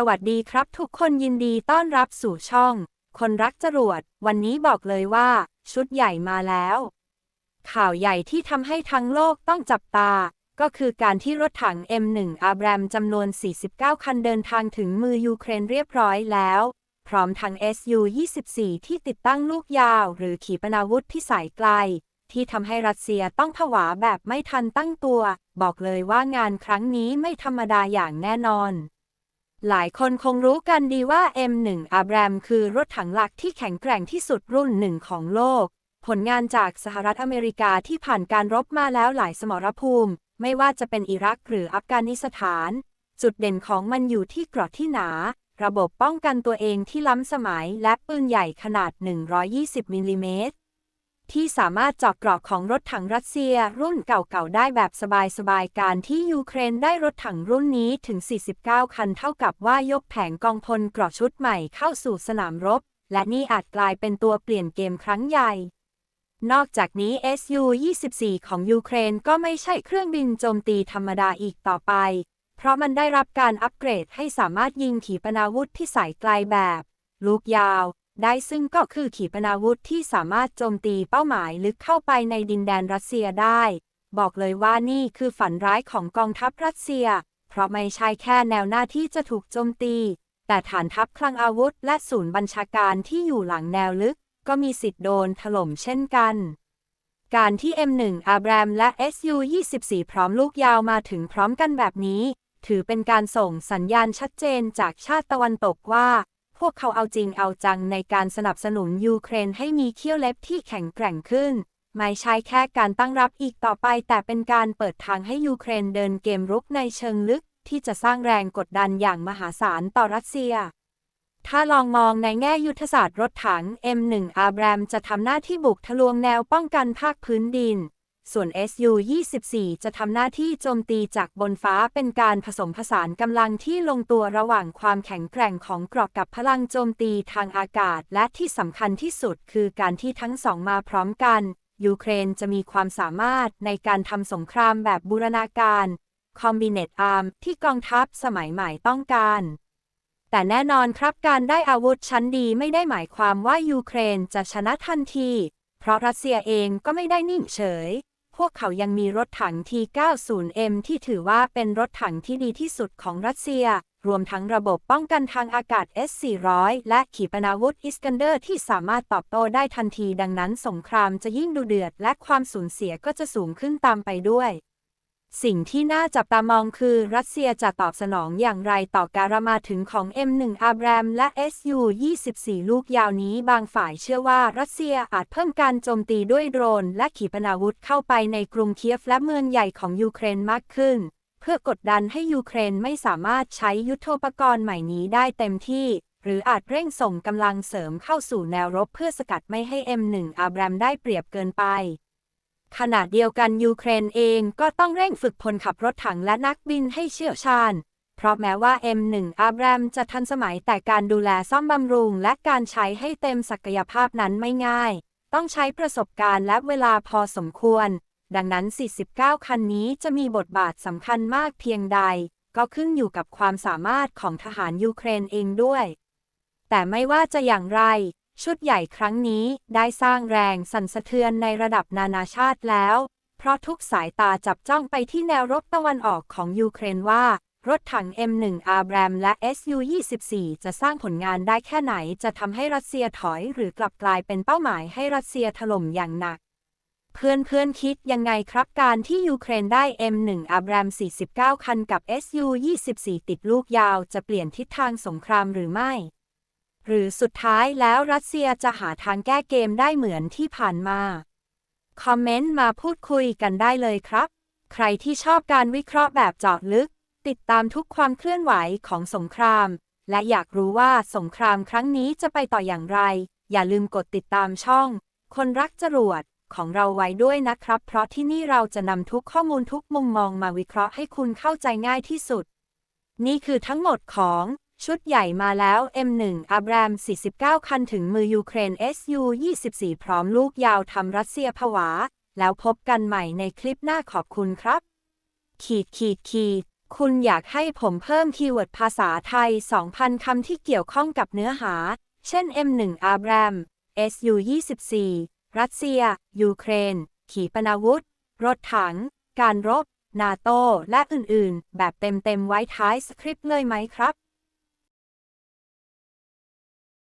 สวัสดีครับทุกคนยินดีต้อนรับสู่ช่อง คนรักจรวด วันนี้บอกเลยว่า ชุดใหญ่มาแล้ว ข่าวใหญ่ที่ทำให้ทั้งโลกต้องจับตา ก็คือการที่รถถัง M1 อาแบรมจำนวน 49 คันเดินทางถึงมือยูเครนเรียบร้อยแล้ว พร้อมทั้ง Su-24 ที่ติดตั้งลูกยาว หรือขีปนาวุธพิสัยไกล ที่ทำให้รัสเซียต้องผวาแบบไม่ทันตั้งตัว บอกเลยว่างานครั้งนี้ไม่ธรรมดาอย่างแน่นอน หลายคนคงรู้กันดีว่า M1 อาแบรมคือรถถังหลักที่แข็งแกร่งที่สุดรุ่นหนึ่งของโลก ผลงานจากสหรัฐอเมริกาที่ผ่านการรบมาแล้วหลายสมรภูมิ ไม่ว่าจะเป็นอิรักหรืออัฟกานิสถาน จุดเด่นของมันอยู่ที่เกราะที่หนา ระบบป้องกันตัวเองที่ล้ำสมัยและปืนใหญ่ขนาด 120มิลลิเมตร ที่สามารถเจาะเกราะของรถถังรัสเซียรุ่นเก่าๆ ได้แบบสบายๆ การที่ยูเครนได้รถถังรุ่นนี้ถึง 49 คันเท่ากับว่ายกแผงกองพลเกราะชุดใหม่เข้าสู่สนามรบ และนี่อาจกลายเป็นตัวเปลี่ยนเกมครั้งใหญ่ นอกจากนี้ Su-24 ของยูเครนก็ไม่ใช่เครื่องบินโจมตีธรรมดาอีกต่อไป เพราะมันได้รับการอัปเกรดให้สามารถยิงขีปนาวุธพิสัยไกลแบบ ลูกยาว ได้ซึ่งก็คือขีปนาวุธที่สามารถโจมตีเป้าหมายลึกเข้าไปในดินแดนรัสเซียได้ บอกเลยว่านี่คือฝันร้ายของกองทัพรัสเซีย เพราะไม่ใช่แค่แนวหน้าที่จะถูกโจมตี แต่ฐานทัพคลังอาวุธและศูนย์บัญชาการที่อยู่หลังแนวลึก ก็มีสิทธิ์โดนถล่มเช่นกันการที่ M1 อาบรมและ Su-24 พร้อมลูกยาวมาถึงพร้อมกันแบบนี้ ถือเป็นการส่งสัญญาณชัดเจนจากชาติตะวันตกว่า พวกเขาเอาจริงเอาจังในการสนับสนุนยูเครนให้มีเขี้ยวเล็บที่แข็งแกร่งขึ้น ไม่ใช่แค่การตั้งรับอีกต่อไป แต่เป็นการเปิดทางให้ยูเครนเดินเกมรุกในเชิงลึก ที่จะสร้างแรงกดดันอย่างมหาศาลต่อรัสเซีย ถ้าลองมองในแง่ยุทธศาสตร์รถถัง M1 อาแบรมจะทำหน้าที่บุกทะลวงแนวป้องกันภาคพื้นดิน ส่วน Su-24 จะทำหน้าที่โจมตีจากบนฟ้าเป็นการผสมผสานกำลังที่ลงตัวระหว่างความแข็งแกร่งของเกราะกับพลังโจมตีทางอากาศ และที่สำคัญที่สุดคือการที่ทั้งสองมาพร้อมกัน ยูเครนจะมีความสามารถในการทำสงครามแบบบูรณาการ Combinate Arm ที่กองทัพสมัยใหม่ต้องการ แต่แน่นอนครับการได้อาวุธชั้นดีไม่ได้หมายความว่ายูเครนจะชนะทันที เพราะรัสเซียเองก็ไม่ได้นิ่งเฉย พวกเขายังมีรถถัง T-90M ที่ถือว่าเป็นรถถังที่ดีที่สุดของรัสเซีย รวมทั้งระบบป้องกันทางอากาศ S-400 และขีปนาวุธอิสกันเดอร์ที่สามารถตอบโต้ได้ทันทีดังนั้นสงครามจะยิ่งดูเดือดและความสูญเสียก็จะสูงขึ้นตามไปด้วย สิ่งที่น่าจับตามองคือรัสเซียจะตอบสนองอย่างไรต่อการมาถึงของ M1 อาแบรมและ Su-24 ลูกยาวนี้บางฝ่ายเชื่อว่ารัสเซียอาจเพิ่มการโจมตีด้วยโดรน และขีปนาวุธเข้าไปในกรุงเคียฟและเมืองใหญ่ของยูเครนมากขึ้น เพื่อกดดันให้ยูเครนไม่สามารถใช้ยุทโธปกรณ์ใหม่นี้ได้เต็มที่หรืออาจเร่งส่งกำลังเสริมเข้าสู่แนวรบเพื่อสกัดไม่ให้ M1 อาแบรมได้เปรียบเกินไป ขณะเดียวกันยูเครนเองก็ต้องเร่งฝึกพลขับรถถังและนักบินให้เชี่ยวชาญ เพราะแม้ว่า M1 อาแบรมจะทันสมัยแต่การดูแลซ่อมบำรุง และการใช้ให้เต็มศักยภาพนั้นไม่ง่าย ต้องใช้ประสบการณ์และเวลาพอสมควร ดังนั้น 49 คันนี้จะมีบทบาทสำคัญมากเพียงใด ก็ขึ้นอยู่กับความสามารถของทหารยูเครนเองด้วย แต่ไม่ว่าจะอย่างไร ชุดใหญ่ครั้งนี้ได้สร้างแรงสั่นสะเทือนในระดับนานาชาติแล้ว เพราะทุกสายตาจับจ้องไปที่แนวรบตะวันออกของยูเครนว่า รถถัง M1 อาบรมและ Su-24 จะสร้างผลงานได้แค่ไหนจะทำให้รัสเซียถอยหรือกลับกลายเป็นเป้าหมายให้รัสเซียถล่มอย่างหนัก เพื่อนเพื่อนคิดยังไงครับการที่ยูเครนได้ M1 อาบรม49 คันกับ Su-24 ติดลูกยาวจะเปลี่ยนทิศทางสงครามหรือไม่ หรือสุดท้ายแล้วรัสเซียจะหาทางแก้เกมได้เหมือนที่ผ่านมา คอมเมนต์มาพูดคุยกันได้เลยครับ ใครที่ชอบการวิเคราะห์แบบเจาะลึก ติดตามทุกความเคลื่อนไหวของสงคราม และอยากรู้ว่าสงครามครั้งนี้จะไปต่ออย่างไร อย่าลืมกดติดตามช่อง คนรักจรวดของเราไว้ด้วยนะครับ เพราะที่นี่เราจะนำทุกข้อมูลทุกมุมมองมาวิเคราะห์ให้คุณเข้าใจง่ายที่สุด นี่คือทั้งหมดของ ชุดใหญ่มาแล้ว M1 อาแบรม49 คันถึงมือยูเครน Su-24 พร้อมลูกยาวทำรัสเซียผวา แล้วพบกันใหม่ในคลิปหน้าขอบคุณครับ ขีดขีดขีด คุณอยากให้ผมเพิ่มคีย์เวิร์ดภาษาไทย 2,000 คำที่เกี่ยวข้องกับเนื้อหา เช่น M1 อาบราม SU-24 รัสเซีย ยูเครน ขีปนาวุธ รถถัง การรบ นาโต และอื่น ๆ แบบเต็ม ๆ ไว้ท้ายสคริปต์เลยไหมครับ